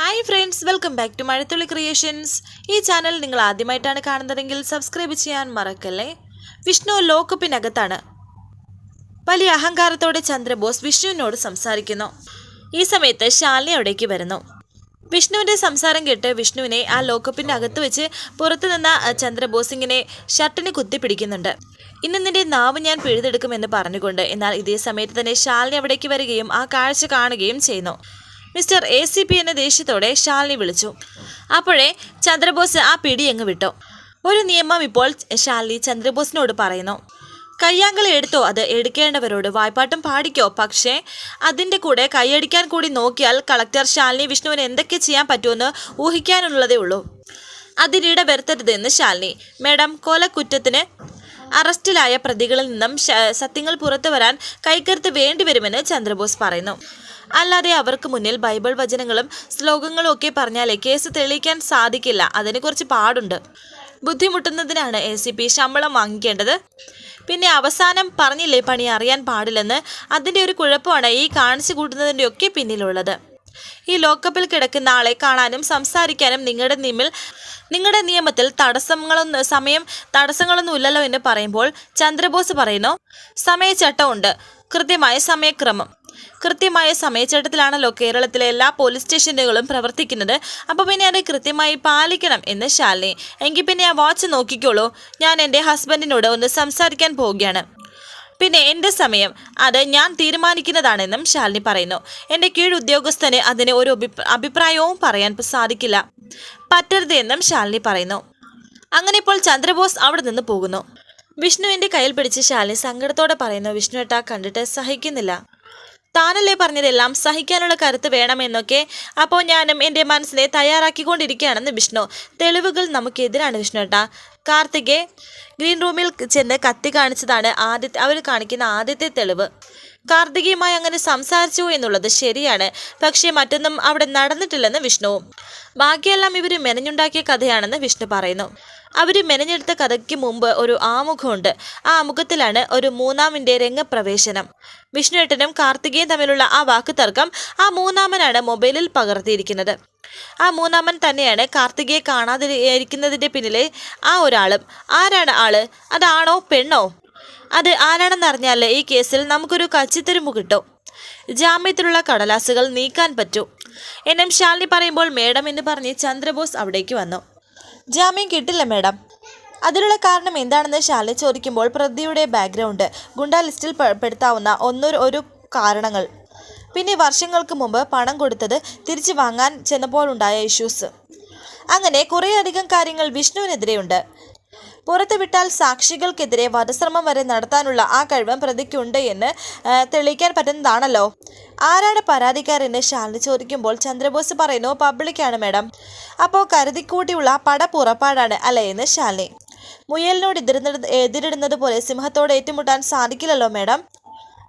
Hi friends welcome back to Mazhathulli creations ഈ channel നിങ്ങൾ ആദ്യമായിട്ടാണ് കാണുന്നതെങ്കിൽ സബ്സ്ക്രൈബ് ചെയ്യാൻ മറക്കല്ലേ? വിഷ്ണു ലോക്കപ്പിനകത്താണ്. വലിയ അഹങ്കാരത്തോടെ ചന്ദ്രബോസ് വിഷ്ണുവിനോട് സംസാരിക്കുന്നു. ഈ സമയത്ത് ശാലിനി അവിടേക്ക് വരുന്നു. വിഷ്ണുവിന്റെ സംസാരം കേട്ട് വിഷ്ണുവിനെ ആ ലോക്കപ്പിന്റെ അകത്ത് വെച്ച് പുറത്തു നിന്ന ചന്ദ്രബോസ് ഇങ്ങനെ ഷർട്ടിന് കുത്തിപ്പിടിക്കുന്നുണ്ട് ഇന്ന് നിന്റെ നാവ് ഞാൻ പിഴുതെടുക്കുമെന്ന് പറഞ്ഞുകൊണ്ട് എന്നാൽ ഇതേ സമയത്ത് തന്നെ ശാലിനി അവിടേക്ക് വരികയും ആ കാഴ്ച കാണുകയും ചെയ്യുന്നു. മിസ്റ്റർ എ സി പി എന്ന ദേഷ്യത്തോടെ ശാലിനി വിളിച്ചു. അപ്പോഴേ ചന്ദ്രബോസ് ആ പിടി അങ്ങ് വിട്ടു. ഒരു നിയമം ഇപ്പോൾ ശാലിനി ചന്ദ്രബോസിനോട് പറയുന്നു. കയ്യാങ്കളി എടുത്തോ അത് എടുക്കേണ്ടവരോട് വായ്പാട്ടും പാടിക്കോ. പക്ഷേ അതിന്റെ കൂടെ കൈയടിക്കാൻ കൂടി നോക്കിയാൽ കളക്ടർ ശാലിനി വിഷ്ണുവിന് എന്തൊക്കെ ചെയ്യാൻ പറ്റുമെന്ന് ഊഹിക്കാനുള്ളതേ ഉള്ളൂ. അതിനിട വരുത്തരുതെന്ന് ശാലിനി. മേഡം കൊലക്കുറ്റത്തിന് അറസ്റ്റിലായ പ്രതികളിൽ നിന്നും സത്യങ്ങൾ പുറത്തു വരാൻ കൈക്കരുത്ത് വേണ്ടിവരുമെന്ന് ചന്ദ്രബോസ് പറയുന്നു. അല്ലാതെ അവർക്ക് മുന്നിൽ ബൈബിൾ വചനങ്ങളും ശ്ലോകങ്ങളും ഒക്കെ പറഞ്ഞാലേ കേസ് തെളിയിക്കാൻ സാധിക്കില്ല. അതിനെക്കുറിച്ച് കുറച്ച് പാടുണ്ട്. ബുദ്ധിമുട്ടുന്നതിനാണ് എ സി പി ശമ്പളം വാങ്ങിക്കേണ്ടത്. പിന്നെ അവസാനം പറഞ്ഞില്ലേ പണി അറിയാൻ പാടില്ലെന്ന്? അതിന്റെ ഒരു കുഴപ്പമാണ് ഈ കാണിച്ചു കൂട്ടുന്നതിന്റെ ഒക്കെ പിന്നിലുള്ളത്. ഈ ലോക്കപ്പിൽ കിടക്കുന്ന ആളെ കാണാനും സംസാരിക്കാനും നിങ്ങളുടെ നിമിൽ നിങ്ങളുടെ നിയമത്തിൽ തടസ്സങ്ങളൊന്നും സമയം തടസ്സങ്ങളൊന്നും ഇല്ലല്ലോ എന്ന് പറയുമ്പോൾ ചന്ദ്രബോസ് പറയുന്നു സമയച്ചട്ടമുണ്ട് കൃത്യമായ സമയക്രമം. കൃത്യമായ സമയച്ചട്ടത്തിലാണല്ലോ കേരളത്തിലെ എല്ലാ പോലീസ് സ്റ്റേഷനുകളും പ്രവർത്തിക്കുന്നത്. അപ്പോൾ പിന്നെ അത് കൃത്യമായി പാലിക്കണം എന്ന് ശാലിനി. എങ്കിൽ പിന്നെ ആ വാച്ച് നോക്കിക്കോളൂ. ഞാൻ എന്റെ ഹസ്ബൻഡിനോട് ഒന്ന് സംസാരിക്കാൻ പോവുകയാണ്. പിന്നെ എന്റെ സമയം അത് ഞാൻ തീരുമാനിക്കുന്നതാണെന്നും ശാലിനി പറയുന്നു. എന്റെ കീഴ് ഉദ്യോഗസ്ഥന് അതിന് ഒരു അഭിപ്രായവും പറയാൻ സാധിക്കില്ല. പറ്റരുത് എന്നും ശാലിനി പറയുന്നു. അങ്ങനെ ഇപ്പോൾ ചന്ദ്രബോസ് അവിടെ നിന്ന് പോകുന്നു. വിഷ്ണുവിന്റെ കയ്യിൽ പിടിച്ച് ശാലിനി സങ്കടത്തോടെ പറയുന്നു വിഷ്ണു ഏട്ടാ കണ്ടിട്ട് സഹിക്കുന്നില്ല. താനല്ലേ പറഞ്ഞതെല്ലാം സഹിക്കാനുള്ള കരുത്ത് വേണമെന്നൊക്കെ അപ്പോൾ ഞാനും എന്റെ മനസ്സിനെ തയ്യാറാക്കിക്കൊണ്ടിരിക്കുകയാണെന്ന് വിഷ്ണു. തെളിവുകൾ നമുക്കെതിരാണ് വിഷ്ണു ഏട്ടാ. കാർത്തികെ ഗ്രീൻ റൂമിൽ ചെന്ന് കത്തി കാണിച്ചതാണ് ആദ്യത്തെ അവർ കാണിക്കുന്ന ആദ്യത്തെ തെളിവ്. കാർത്തികയുമായി അങ്ങനെ സംസാരിച്ചു എന്നുള്ളത് ശരിയാണ്. പക്ഷേ മറ്റൊന്നും അവിടെ നടന്നിട്ടില്ലെന്ന് വിഷ്ണുവും ബാക്കിയെല്ലാം ഇവർ മെനഞ്ഞുണ്ടാക്കിയ കഥയാണെന്ന് വിഷ്ണു പറയുന്നു. അവർ മെനഞ്ഞെടുത്ത കഥയ്ക്ക് മുമ്പ് ഒരു ആമുഖമുണ്ട്. ആ ആമുഖത്തിലാണ് ഒരു മൂന്നാമിന്റെ രംഗപ്രവേശനം. വിഷ്ണുവേട്ടനും കാർത്തികയും തമ്മിലുള്ള ആ വാക്ക് തർക്കം ആ മൂന്നാമനാണ് മൊബൈലിൽ പകർത്തിയിരിക്കുന്നത്. ആ മൂന്നാമൻ തന്നെയാണ് കാർത്തികയെ കാണാതിരിക്കുന്നതിന്റെ പിന്നിലെ ആ ഒരാളും. ആരാണ് ആൾ? അതാണോ പെണ്ണോ? അത് ആരാണെന്നറിഞ്ഞാൽ ഈ കേസിൽ നമുക്കൊരു കച്ചിത്തുരുമ്പ് കിട്ടും. ജാമ്യത്തിലുള്ള കടലാസുകൾ നീക്കാൻ പറ്റൂ. എന്നും ശാലിനി പറയുമ്പോൾ മേഡം എന്ന് പറഞ്ഞ് ചന്ദ്രബോസ് അവിടേക്ക് വന്നു. ജാമ്യം കിട്ടില്ല മാഡം. അതിനുള്ള കാരണം എന്താണെന്ന് ശാല ചോദിക്കുമ്പോൾ പ്രതിയുടെ ബാക്ക്ഗ്രൗണ്ട് ഗുണ്ടാ ലിസ്റ്റിൽ പെടുത്താവുന്ന ഒന്നൊരു ഒരു കാരണങ്ങൾ. പിന്നെ വർഷങ്ങൾക്ക് മുമ്പ് പണം കൊടുത്തത് തിരിച്ചു വാങ്ങാൻ ചെന്നപ്പോഴുണ്ടായ ഇഷ്യൂസ് അങ്ങനെ കുറേയധികം കാര്യങ്ങൾ വിഷ്ണുവിനെതിരെയുണ്ട്. പുറത്തു വിട്ടാൽ സാക്ഷികൾക്കെതിരെ വധശ്രമം വരെ നടത്താനുള്ള ആ കഴിവും പ്രതിക്കുണ്ട് എന്ന് തെളിയിക്കാൻ പറ്റുന്നതാണല്ലോ. ആരാണ് പരാതിക്കാരെന്ന് ശാലിനി ചോദിക്കുമ്പോൾ ചന്ദ്രബോസ് പറയുന്നു പബ്ലിക്കാണ് മാഡം. അപ്പോൾ കരുതിക്കൂട്ടിയുള്ള പട പുറപ്പാടാണ് അല്ലേ? എന്ന് ശാലിനി. മുയലിനോട് എതിരിടുന്നത് പോലെ സിംഹത്തോട് ഏറ്റുമുട്ടാൻ സാധിക്കില്ലല്ലോ മാഡം.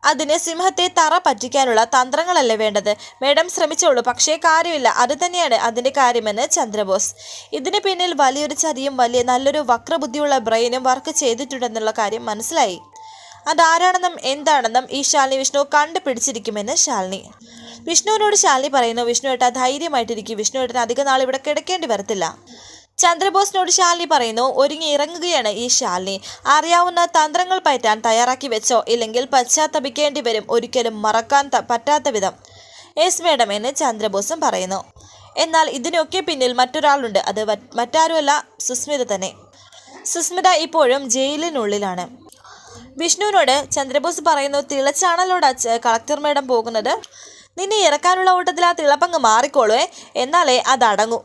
അതിന് സിംഹത്തെ തറ പറ്റിക്കാനുള്ള തന്ത്രങ്ങളല്ലേ വേണ്ടത്? മേഡം ശ്രമിച്ചോളൂ. പക്ഷേ കാര്യമില്ല. അത് തന്നെയാണ് അതിന്റെ കാര്യമെന്ന് ചന്ദ്രബോസ്. ഇതിന് പിന്നിൽ വലിയൊരു ചതിയും വലിയ നല്ലൊരു വക്രബുദ്ധിയുള്ള ബ്രെയിനും വർക്ക് ചെയ്തിട്ടുണ്ടെന്നുള്ള കാര്യം മനസ്സിലായി. അതാരാണെന്നും എന്താണെന്നും ഈ ശാലിനി വിഷ്ണു കണ്ടുപിടിച്ചിരിക്കുമെന്ന് ശാലിനി. വിഷ്ണുവിനോട് ശാലിനി പറയുന്നു വിഷ്ണു ഏട്ടാ ധൈര്യമായിട്ടിരിക്കും. വിഷ്ണു ഏട്ടൻ അധികം ഇവിടെ കിടക്കേണ്ടി വരത്തില്ല. ചന്ദ്രബോസിനോട് ശാലിനി പറയുന്നു ഒരുങ്ങി ഇറങ്ങുകയാണ് ഈ ശാലിനി. അറിയാവുന്ന തന്ത്രങ്ങൾ പറ്റാൻ തയ്യാറാക്കി വെച്ചോ ഇല്ലെങ്കിൽ പശ്ചാത്തപിക്കേണ്ടി വരും ഒരിക്കലും മറക്കാൻ പറ്റാത്ത വിധം. എസ് മേഡം എന്ന് ചന്ദ്രബോസും പറയുന്നു. എന്നാൽ ഇതിനൊക്കെ പിന്നിൽ മറ്റൊരാളുണ്ട്. അത് മറ്റാരുമല്ല സുസ്മിത തന്നെ. സുസ്മിത ഇപ്പോഴും ജയിലിനുള്ളിലാണ്. വിഷ്ണുവിനോട് ചന്ദ്രബോസ് പറയുന്നു തിളച്ചാണല്ലോടാ കളക്ടർ മേഡം പോകുന്നത്. നിന്നെ ഇറക്കാനുള്ള ഓട്ടത്തിൽ ആ തിളപ്പങ്ങ് മാറിക്കോളുവേ. എന്നാലേ അതടങ്ങൂ.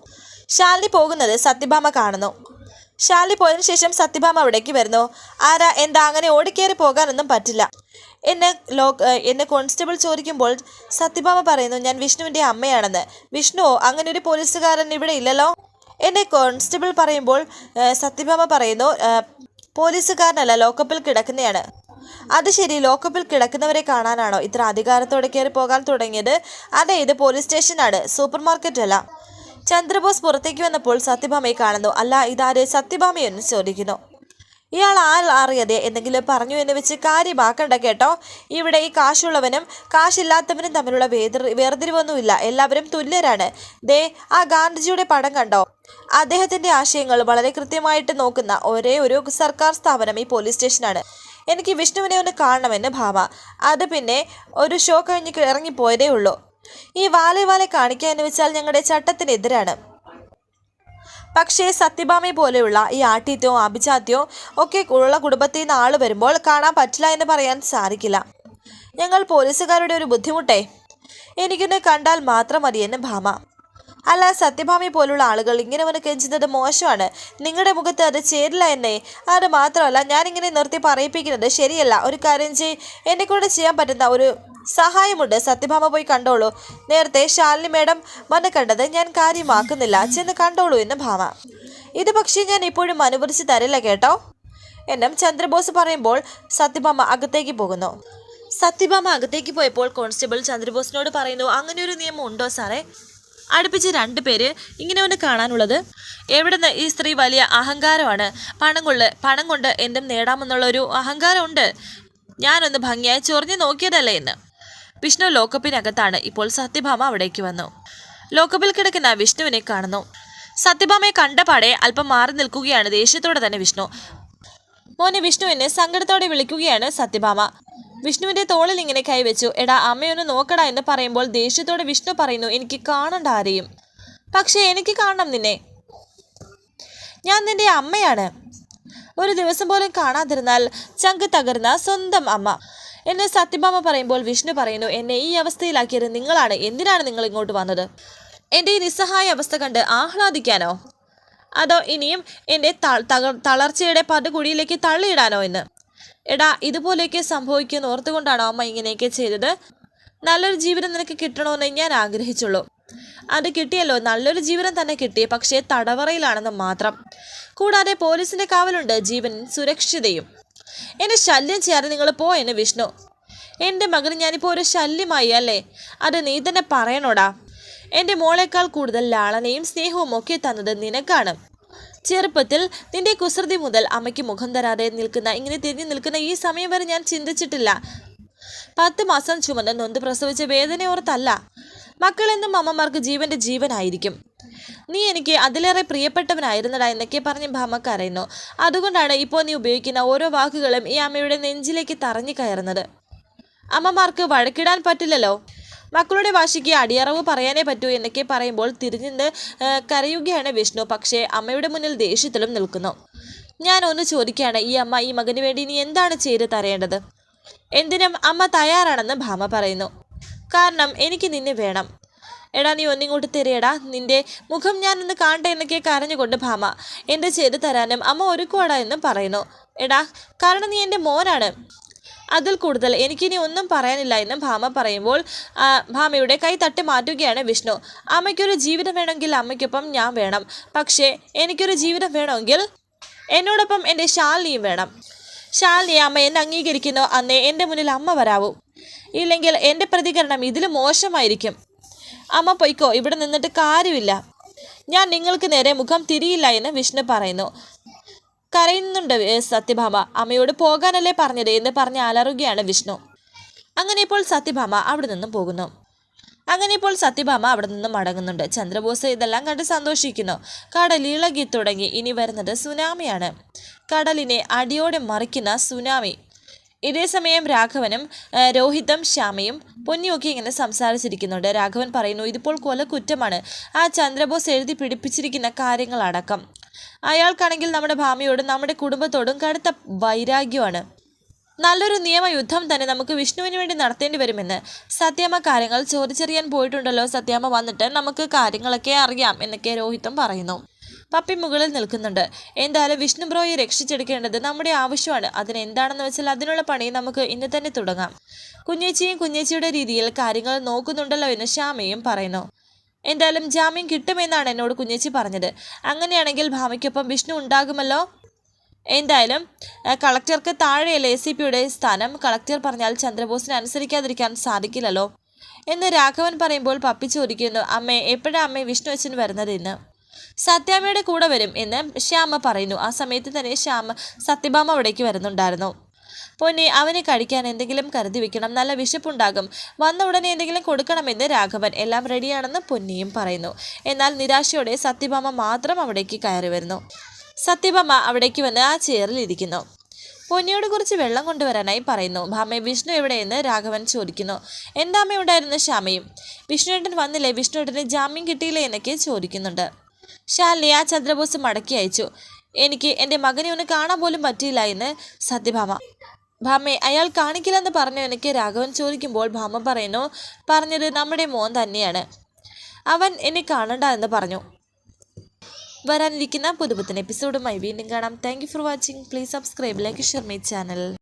ശാലിനി പോകുന്നത് സത്യഭാമ കാണുന്നു. ശാലിനി പോയതിനു ശേഷം സത്യഭാമ അവിടേക്ക് വരുന്നു. ആരാ? എന്താ? അങ്ങനെ ഓടിക്കേറി പോകാനൊന്നും പറ്റില്ല. എന്നെ ലോ എന്നെ കോൺസ്റ്റബിൾ ചോദിക്കുമ്പോൾ സത്യഭാമ പറയുന്നു ഞാൻ വിഷ്ണുവിന്റെ അമ്മയാണെന്ന്. വിഷ്ണുവോ അങ്ങനെ ഒരു പോലീസുകാരൻ ഇവിടെ ഇല്ലല്ലോ? എന്നെ കോൺസ്റ്റബിൾ പറയുമ്പോൾ സത്യഭാമ പറയുന്നു പോലീസുകാരനല്ല ലോക്കപ്പിൽ കിടക്കുന്നതാണ് അത് ശരി ലോക്കപ്പിൽ കിടക്കുന്നവരെ കാണാനാണോ? ഇത്ര അധികാരത്തോടെ കയറി പോകാൻ തുടങ്ങിയത്. അതെ ഇത് പോലീസ് സ്റ്റേഷനാണ്. സൂപ്പർ മാർക്കറ്റ് അല്ല ചന്ദ്രബോസ് പുറത്തേക്ക് വന്നപ്പോൾ സത്യഭാമയെ കാണുന്നു. അല്ല ഇതാര്? സത്യഭാമയെന്ന് ചോദിക്കുന്നു. ഇയാൾ ആൾ അറിയതെ എന്തെങ്കിലും പറഞ്ഞു എന്ന് വെച്ച് കാര്യമാക്കണ്ട കേട്ടോ. ഇവിടെ ഈ കാശുള്ളവനും കാശില്ലാത്തവനും തമ്മിലുള്ള വേദ വേർതിരിവൊന്നുമില്ല. എല്ലാവരും തുല്യരാണ്. ദേ ആ ഗാന്ധിജിയുടെ പടം കണ്ടോ? അദ്ദേഹത്തിന്റെ ആശയങ്ങൾ വളരെ കൃത്യമായിട്ട് നോക്കുന്ന ഒരേ ഒരു സർക്കാർ സ്ഥാപനം ഈ പോലീസ് സ്റ്റേഷനാണ്. എനിക്ക് വിഷ്ണുവിനെ ഒന്ന് കാണണമെന്ന് ഭാവ. അത് പിന്നെ ഒരു ഷോ കഴിഞ്ഞ് ഇറങ്ങിപ്പോയതേ ഉള്ളൂ. ഈ വാലെ വാലെ കാണിക്കുക എന്ന് വെച്ചാൽ ഞങ്ങളുടെ ചട്ടത്തിനെതിരാണ്. പക്ഷേ സത്യഭാമയെ പോലെയുള്ള ഈ ആഠ്യത്വവും അഭിജാത്യവും ഒക്കെ ഉള്ള കുടുംബത്തിൽ നിന്ന് ആൾ വരുമ്പോൾ കാണാൻ പറ്റില്ല എന്ന് പറയാൻ സാധിക്കില്ല. ഞങ്ങൾ പോലീസുകാരുടെ ഒരു ബുദ്ധിമുട്ടേ. എനിക്കൊന്ന് കണ്ടാൽ മാത്രം മതിയെന്ന് ഭാമ. അല്ല സത്യഭാമയെ പോലുള്ള ആളുകൾ ഇങ്ങനെ വന്ന് കെഞ്ചുന്നത് മോശമാണ്. നിങ്ങളുടെ മുഖത്ത് അത് ചേരില്ല എന്നെ. അത് മാത്രമല്ല ഞാനിങ്ങനെ നിർത്തി പറയിപ്പിക്കുന്നത് ശരിയല്ല. ഒരു കാര്യം ചെയ് എന്നെ കൊണ്ട് ചെയ്യാൻ പറ്റുന്ന ഒരു സഹായമുണ്ട്. സത്യഭാമ പോയി കണ്ടോളൂ. നേരത്തെ ശാലിനി മേഡം വന്ന് കണ്ടത് ഞാൻ കാര്യമാക്കുന്നില്ല. ചെന്ന് കണ്ടോളൂ എന്ന് ഭാമ. ഇത് പക്ഷേ ഞാൻ ഇപ്പോഴും അനുവദിച്ച് തരില്ല കേട്ടോ. എന്നും ചന്ദ്രബോസ് പറയുമ്പോൾ സത്യഭാമ അകത്തേക്ക് പോകുന്നു. സത്യഭാമ അകത്തേക്ക് പോയപ്പോൾ കോൺസ്റ്റബിൾ ചന്ദ്രബോസിനോട് പറയുന്നു അങ്ങനെ ഒരു നിയമം ഉണ്ടോ സാറേ? അടുപ്പിച്ച് രണ്ട് പേര് ഇങ്ങനെ ഒന്ന് കാണാനുള്ളത്. എവിടുന്ന് ഈ സ്ത്രീ വലിയ അഹങ്കാരമാണ്. പണം കൊണ്ട് പണം കൊണ്ട് എന്തും നേടാമെന്നുള്ളൊരു അഹങ്കാരമുണ്ട് ഞാനൊന്ന് ഭംഗിയായി ചൊറിഞ്ഞു നോക്കിയതല്ലേ എന്ന്. വിഷ്ണു ലോക്കപ്പിനകത്താണ് ഇപ്പോൾ സത്യഭാമ അവിടേക്ക് വന്നു. ലോക്കപ്പിൽ കിടക്കുന്ന വിഷ്ണുവിനെ കാണുന്നു. സത്യഭാമയെ കണ്ടപാടെ അല്പം മാറി നിൽക്കുകയാണ് ദേഷ്യത്തോടെ തന്നെ വിഷ്ണു. മോനെ വിഷ്ണുവിനെ സങ്കടത്തോടെ വിളിക്കുകയാണ് സത്യഭാമ. വിഷ്ണുവിന്റെ തോളിൽ ഇങ്ങനെ കൈവച്ചു എടാ അമ്മയൊന്ന് നോക്കടാ എന്ന് പറയുമ്പോൾ ദേഷ്യത്തോടെ വിഷ്ണു പറയുന്നു എനിക്ക് കാണണ്ട ആരെയും. പക്ഷേ എനിക്ക് കാണണം നിന്നെ. ഞാൻ നിന്റെ അമ്മയാണ്. ഒരു ദിവസം പോലും കാണാതിരുന്നാൽ ചങ്ക് തകർന്ന സ്വന്തം അമ്മ. എന്ന് സത്യഭാമ പറയുമ്പോൾ വിഷ്ണു പറയുന്നു എന്നെ ഈ അവസ്ഥയിലാക്കിയത് നിങ്ങളാണ്. എന്തിനാണ് നിങ്ങൾ ഇങ്ങോട്ട് വന്നത്? എന്റെ ഈ നിസ്സഹായ അവസ്ഥ കണ്ട് ആഹ്ലാദിക്കാനോ? അതോ ഇനിയും എന്റെ തളർച്ചയുടെ പടുകുഴിയിലേക്ക് തള്ളിയിടാനോ എന്ന്? എടാ ഇതുപോലെയൊക്കെ സംഭവിക്കുമെന്ന് ഓർത്തുകൊണ്ടാണോ അമ്മ ഇങ്ങനെയൊക്കെ ചെയ്തത്? നല്ലൊരു ജീവിതം നിനക്ക് കിട്ടണമെന്ന് ഞാൻ ആഗ്രഹിച്ചുള്ളൂ. അത് കിട്ടിയല്ലോ നല്ലൊരു ജീവനം തന്നെ കിട്ടി പക്ഷേ തടവറയിലാണെന്ന് മാത്രം. കൂടാതെ പോലീസിന്റെ കാവലുണ്ട് ജീവൻ സുരക്ഷിതയും. എന്നെ ശല്യം ചെയ്യാതെ നിങ്ങൾ പോ എന്ന് വിഷ്ണു. എന്റെ മകന് ഞാനിപ്പോൾ ഒരു ശല്യമായി അല്ലേ? അത് നീ തന്നെ പറയണോടാ. എന്റെ മോളേക്കാൾ കൂടുതൽ ലാളനയും സ്നേഹവും ഒക്കെ തന്നത് നിനക്കാണ്. ചെറുപ്പത്തിൽ നിന്റെ കുസൃതി മുതൽ അമ്മയ്ക്ക് മുഖം തരാതെ നിൽക്കുന്ന ഇങ്ങനെ തിരിഞ്ഞു നിൽക്കുന്ന ഈ സമയം വരെ ഞാൻ ചിന്തിച്ചിട്ടില്ല. പത്ത് മാസം ചുമന്ന് നൊന്ത് പ്രസവിച്ച വേദനയോർത്തല്ല. മക്കളെന്നും അമ്മമാർക്ക് ജീവന്റെ ജീവനായിരിക്കും. നീ എനിക്ക് അതിലേറെ പ്രിയപ്പെട്ടവനായിരുന്നടാ എന്നൊക്കെ പറഞ്ഞ് ഭാമ കരയുന്നു. അതുകൊണ്ടാണ് ഇപ്പോൾ നീ ഉപയോഗിക്കുന്ന ഓരോ വാക്കുകളും ഈ അമ്മയുടെ നെഞ്ചിലേക്ക് തറഞ്ഞു കയറുന്നത്. അമ്മമാർക്ക് വഴക്കിടാൻ പറ്റില്ലല്ലോ. മക്കളുടെ വാശിക്ക് അടിയറവ് പറയാനേ പറ്റൂ എന്നൊക്കെ പറയുമ്പോൾ തിരിഞ്ഞിന്ന് കരയുകയാണ് വിഷ്ണു. പക്ഷേ അമ്മയുടെ മുന്നിൽ ദേഷ്യത്തിലും നിൽക്കുന്നു. ഞാൻ ഒന്ന് ചോദിക്കുകയാണ് ഈ അമ്മ ഈ മകന് വേണ്ടി നീ എന്താണ് ചെയ്ത് തരേണ്ടത്? എന്തിനും അമ്മ തയ്യാറാണെന്ന് ഭാമ പറയുന്നു. കാരണം എനിക്ക് നിന്നെ വേണം. എടാ നീ ഒന്നിങ്ങോട്ട് തിരയടാ. നിന്റെ മുഖം ഞാനൊന്ന് കാണട്ടെ എന്നൊക്കെ കരഞ്ഞുകൊണ്ട് ഭാമ എന്റെ ചെയ്ത് തരാനും അമ്മ ഒരുക്കുവാടാ എന്ന് പറയുന്നു. എടാ കാരണം നീ എന്റെ മോനാണ്. അതിൽ കൂടുതൽ എനിക്കിനി ഒന്നും പറയാനില്ല എന്ന് ഭാമ പറയുമ്പോൾ ഭാമയുടെ കൈ തട്ടി മാറ്റുകയാണ് വിഷ്ണു. അമ്മയ്ക്കൊരു ജീവിതം വേണമെങ്കിൽ അമ്മയ്ക്കൊപ്പം ഞാൻ വേണം. പക്ഷേ എനിക്കൊരു ജീവിതം വേണമെങ്കിൽ എന്നോടൊപ്പം എന്റെ ശാലിനിയും വേണം. ശാലിനി അമ്മ എന്നെ അംഗീകരിക്കുന്നു. അന്നേ എന്റെ മുന്നിൽ അമ്മ വരാവൂ. ഇല്ലെങ്കിൽ എന്റെ പ്രതികരണം ഇതിലും മോശമായിരിക്കും. അമ്മ പൊയ്ക്കോ ഇവിടെ നിന്നിട്ട് കാര്യമില്ല. ഞാൻ നിങ്ങൾക്ക് നേരെ മുഖം തിരിയില്ല എന്ന് വിഷ്ണു പറയുന്നു. കരയുന്നുണ്ട് സത്യഭാമ. അമ്മയോട് പോകാനല്ലേ പറഞ്ഞത് എന്ന് പറഞ്ഞ് അലറുകയാണ് വിഷ്ണു. അങ്ങനെ ഇപ്പോൾ സത്യഭാമ അവിടെ നിന്നും പോകുന്നു. അങ്ങനെ ഇപ്പോൾ സത്യഭാമ അവിടെ നിന്നും മടങ്ങുന്നുണ്ട്. ചന്ദ്രബോസ് ഇതെല്ലാം കണ്ട് സന്തോഷിക്കുന്നു. കടൽ ഇളകി തുടങ്ങി. ഇനി വരുന്നത് സുനാമിയാണ്. കടലിനെ അടിയോടെ മറിക്കുന്ന സുനാമി. ഇതേസമയം രാഘവനും രോഹിതം ശ്യാമയും പൊന്നിയൊക്കെ ഇങ്ങനെ സംസാരിച്ചിരിക്കുന്നുണ്ട്. രാഘവൻ പറയുന്നു ഇതിപ്പോൾ കൊല കുറ്റമാണ്. ആ ചന്ദ്രബോസ് എഴുതി പിടിപ്പിച്ചിരിക്കുന്ന കാര്യങ്ങളടക്കം. അയാൾക്കാണെങ്കിൽ നമ്മുടെ ഭാമിയോടും നമ്മുടെ കുടുംബത്തോടും കടുത്ത വൈരാഗ്യമാണ്. നല്ലൊരു നിയമയുദ്ധം തന്നെ നമുക്ക് വിഷ്ണുവിന് വേണ്ടി നടത്തേണ്ടി വരുമെന്ന്. സത്യാമ്മ കാര്യങ്ങൾ ചോദിച്ചറിയാൻ പോയിട്ടുണ്ടല്ലോ. സത്യാമ്മ വന്നിട്ട് നമുക്ക് കാര്യങ്ങളൊക്കെ അറിയാം എന്നൊക്കെ രോഹിതം പറയുന്നു. പപ്പി മുകളിൽ നിൽക്കുന്നുണ്ട്. എന്തായാലും വിഷ്ണു ബ്രോയെ രക്ഷിച്ചെടുക്കേണ്ടത് നമ്മുടെ ആവശ്യമാണ്. അതിന് എന്താണെന്ന് വെച്ചാൽ അതിനുള്ള പണി നമുക്ക് ഇന്ന് തന്നെ തുടങ്ങാം. കുഞ്ഞേച്ചിയും കുഞ്ഞേച്ചിയുടെ രീതിയിൽ കാര്യങ്ങൾ നോക്കുന്നുണ്ടല്ലോ എന്ന് ശ്യാമയും പറയുന്നു. എന്തായാലും ജാമ്യം കിട്ടുമെന്നാണ് എന്നോട് കുഞ്ഞേച്ചി പറഞ്ഞത്. അങ്ങനെയാണെങ്കിൽ ഭാമയ്ക്കൊപ്പം വിഷ്ണു ഉണ്ടാകുമല്ലോ? എന്തായാലും കളക്ടർക്ക് താഴെയല്ലേ എ സി പിയുടെ സ്ഥാനം കളക്ടർ പറഞ്ഞാൽ ചന്ദ്രബോസിനെ അനുസരിക്കാതിരിക്കാൻ സാധിക്കില്ലല്ലോ. എന്ന് രാഘവൻ പറയുമ്പോൾ പപ്പി ചോദിക്കുന്നു അമ്മേ എപ്പോഴാണ് അമ്മേ വിഷ്ണു അച്ഛൻ വരുന്നത് എന്ന് സത്യാമ്മയുടെ കൂടെ വരും എന്ന് ശ്യാമ പറയുന്നു. ആ സമയത്ത് തന്നെ ശ്യാമ സത്യഭാമ അവിടേക്ക് വരുന്നുണ്ടായിരുന്നു. പൊന്നെ അവനെ കഴിക്കാൻ എന്തെങ്കിലും കരുതി വെക്കണം. നല്ല വിശപ്പുണ്ടാകും. വന്ന ഉടനെ എന്തെങ്കിലും കൊടുക്കണമെന്ന് രാഘവൻ എല്ലാം റെഡിയാണെന്ന് പൊന്നിയും പറയുന്നു. എന്നാൽ നിരാശയോടെ സത്യഭാമ മാത്രം അവിടേക്ക് കയറി വരുന്നു. സത്യഭാമ അവിടേക്ക് വന്ന് ആ ചെയറിൽ ഇരിക്കുന്നു. പൊന്നിയോട് കുറച്ച് വെള്ളം കൊണ്ടുവരാനായി പറയുന്നു. ഭാമ വിഷ്ണു എവിടെയെന്ന് രാഘവൻ ചോദിക്കുന്നു. എന്താമ്മയുണ്ടായിരുന്നു ശ്യാമയും? വിഷ്ണുവേട്ടൻ വന്നില്ലേ? വിഷ്ണുവേട്ടന് ജാമ്യം കിട്ടിയില്ലേ? എന്നൊക്കെ ചോദിക്കുന്നുണ്ട്. ശാലിനി ആ ചന്ദ്രബോസ് മടക്കി അയച്ചു. എനിക്ക് എന്റെ മകനെ ഒന്ന് കാണാൻ പോലും പറ്റിയില്ല എന്ന് സത്യഭാമ. ഭാമെ അയാൾ കാണിക്കില്ലെന്ന് പറഞ്ഞു എനിക്ക് രാഘവൻ ചോദിക്കുമ്പോൾ ഭാമ പറയുന്നു പറഞ്ഞത് നമ്മുടെ മോൻ തന്നെയാണ്. അവൻ എന്നെ കാണണ്ട എന്ന് പറഞ്ഞു. വരാനിരിക്കുന്ന പുതുപുത്തൻ എപ്പിസോഡുമായി വീണ്ടും കാണാം. Thank for watching please subscribe like share my channel